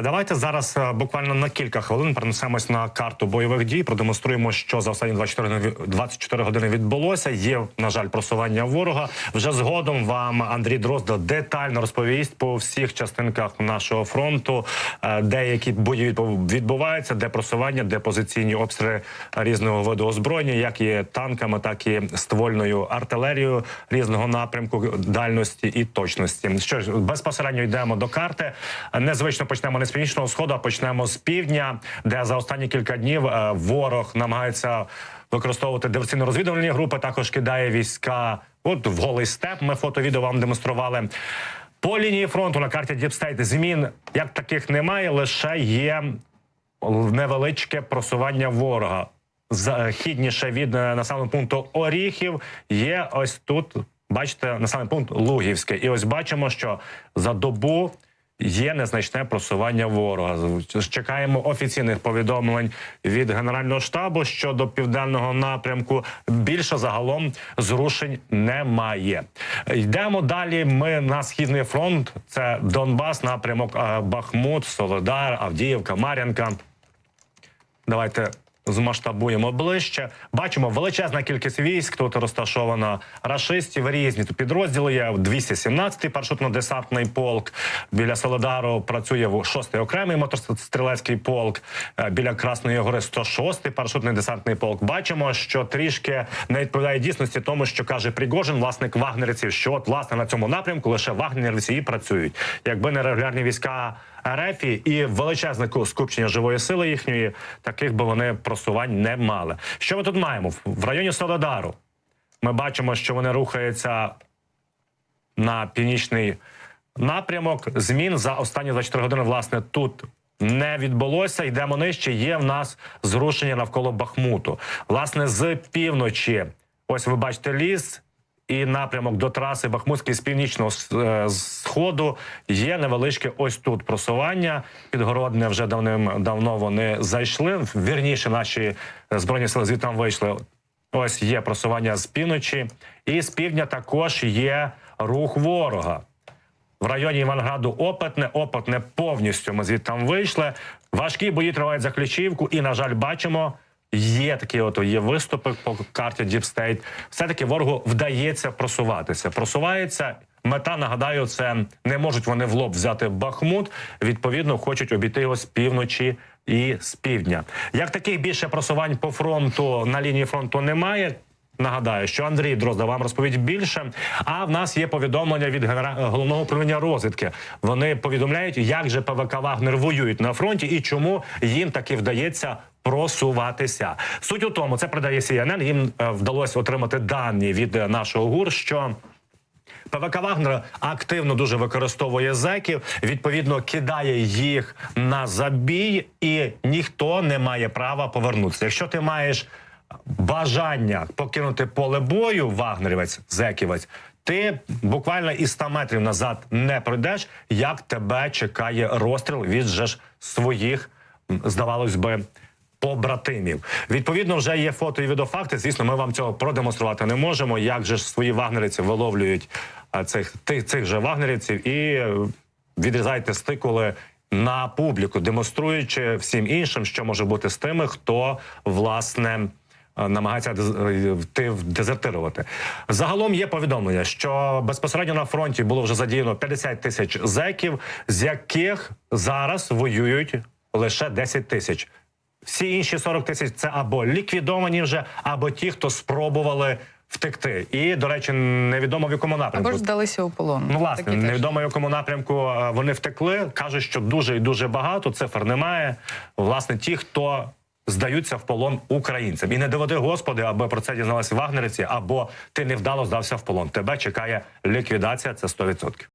А давайте зараз е, буквально на кілька хвилин перенесемось на карту бойових дій. Продемонструємо, що за останні 24 години- 24 години відбулося. Є на жаль просування ворога. Вже згодом вам Андрій Дрозда детально розповість по всіх частинках нашого фронту, е, де які бої відбу- відбуваються, де просування, де позиційні обстріли різного виду озброєння, як і танками, так і ствольною артилерією різного напрямку, дальності і точності. Що ж, безпосередньо йдемо до карти. Незвично почнемо не з північного сходу, почнемо з півдня, де за останні кілька днів е, ворог намагається використовувати диверсійно-розвідувальні групи. Також кидає війська. От в голий степ. Ми фото відео вам демонстрували. По лінії фронту на карті Діпстейт змін як таких немає, лише є невеличке просування ворога. Західніше від е, населеного пункту Оріхів є ось тут. Бачите, населений пункт Лугівське. І ось бачимо, що за добу є незначне просування ворога. Чекаємо офіційних повідомлень від Генерального штабу щодо південного напрямку. Більше загалом зрушень немає. Йдемо далі. Ми на східний фронт. Це Донбас, напрямок е, Бахмут, Солодар, Авдіївка, Мар'янка. Давайте змасштабуємо ближче. Бачимо величезна кількість військ. Тут розташовано рашистів різні тут підрозділи. Є 217-й парашутно-десантний полк. Біля Солодару працює 6-й окремий мотострілецький полк. Е, Біля Красної Гори 106-й парашутний десантний полк. Бачимо, що трішки не відповідає дійсності тому, що каже Пригожин, власник вагнерівців, що от власне на цьому напрямку лише вагнерівці і працюють. Якби не регулярні війська. РФ і величезне ку- скупчення живої сили їхньої, таких би вони просувань не мали. Що ми тут маємо в районі Солодару? Ми бачимо, що вони рухаються на північний напрямок. Змін за останні 24 години, власне, тут. Не відбулося, йдемо нижче. Є в нас зрушення навколо Бахмуту. Власне, з півночі, ось ви бачите ліс, і напрямок до траси Бахмутський з північного е, сходу є невеличке ось тут просування. Підгородне вже давним давно вони зайшли. Вірніше, наші е, збройні сили звідти вийшли. Ось є просування з півночі, і з півдня також є рух ворога. В районі Іванграду Опитне, Опитне повністю ми звідти вийшли. Важкі бої тривають за ключівку, і, на жаль, бачимо. Є такі, от є виступи по карті State. Все таки ворогу вдається просуватися. Просувається. Мета нагадаю, це не можуть вони в лоб взяти Бахмут. Відповідно, хочуть обійти його з півночі і з півдня. Як таких більше просувань по фронту на лінії фронту немає. Нагадаю, що Андрій Дрозда вам розповідь більше. А в нас є повідомлення від генера... головного управління розвідки. Вони повідомляють, як же ПВК Вагнер воюють на фронті і чому їм таки вдається. Просуватися суть у тому, це передає CNN, Їм е, вдалося отримати дані від е, нашого гур, що ПВК Вагнер активно дуже використовує зеків, відповідно кидає їх на забій, і ніхто не має права повернутися. Якщо ти маєш бажання покинути поле бою, вагнерівець, зеківець, ти буквально і 100 метрів назад не пройдеш, як тебе чекає розстріл від же ж своїх, здавалось би. Побратимів відповідно вже є фото і відеофакти. Звісно, ми вам цього продемонструвати не можемо. Як же ж свої вагнерівці виловлюють цих тих, цих же вагнерівців і е, відрізаєте стикули на публіку, демонструючи всім іншим, що може бути з тими, хто власне. Намагається дезертирувати. Загалом є повідомлення, що безпосередньо на фронті було вже задіяно 50 тисяч зеків, з яких зараз воюють лише 10 тисяч. Всі інші 40 тисяч це або ліквідовані вже, або ті, хто спробували втекти. І, до речі, невідомо в якому напрямку. Або ж здалися у полон. Ну, власне, Такі невідомо в якому напрямку е, вони втекли. Кажуть, що дуже і дуже багато цифр немає. Власне, ті, хто здаються в полон українцям, і не доведи господи, аби про це дізналися вагнерівці, або ти невдало здався в полон. Тебе чекає ліквідація. Це 100%.